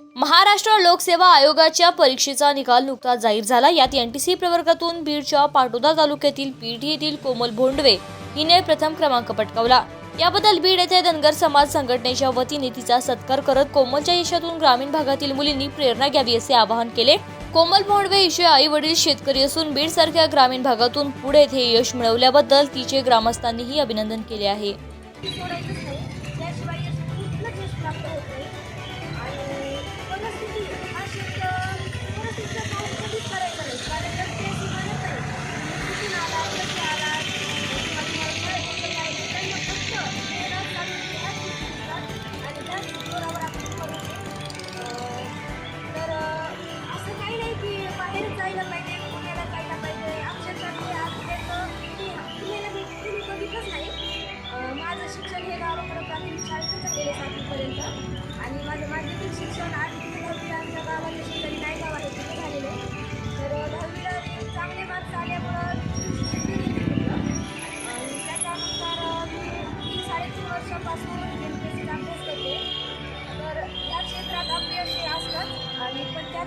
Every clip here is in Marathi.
महाराष्ट्र लोकसेवा आयोगाच्या परीक्षेचा निकाल नुकताच जाहीर झाला. यात एनटीसी प्रवर्गातून बीडच्या पाटोदा तालुक्यातील पीठ येथील कोमल भोंडवे हिने प्रथम क्रमांक पटकावला. याबद्दल बीड येथे धनगर समाज संघटनेच्या वतीने तिचा सत्कार करत कोमलच्या यशातून ग्रामीण भागातील मुलींनी प्रेरणा घ्यावी असे आवाहन केले. कोमल भोंडवे हिचे आई वडील शेतकरी असून बीड सारख्या ग्रामीण भागातून पुढे हे यश मिळवल्याबद्दल तिचे ग्रामस्थांनीही अभिनंदन केले आहे.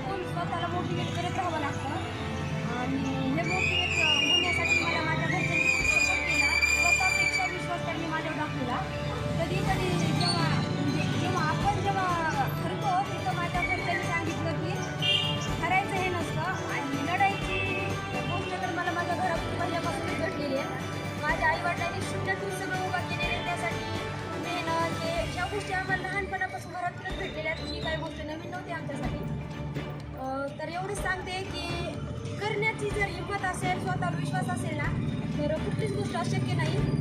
आणि स्वतःला मोटिवेट करत राहावं लागतं. आणि हे मोटिवेट होण्यासाठी मला माझ्या घरच्यांनी खूप सपोर्ट केला. स्वतःपेक्षा विश्वास त्यांनी माझ्यावर दाखवला. कधी कधी जेव्हा म्हणजे जेव्हा आपण जेव्हा ठरतो तिथं माझ्या घरच्यांनी सांगितलं की करायचं हे नसतं. आणि लढायची गोष्ट तर मला माझ्या घरातून पहिल्यापासून घडलेली आहे. माझ्या आईवडिलांनी शून्यातून सगळं उभा केलेले त्यासाठी मेहनत हे ज्या गोष्टी आम्हाला लहानपणापासून घरातूनच भेटलेल्या आहेत. ही काही गोष्ट नवीन नव्हती आमच्यासाठी. एवढंच सांगते की करण्याची जर हिंमत असेल स्वतःवर विश्वास असेल ना तर कुठलीच गोष्ट अशक्य नाही.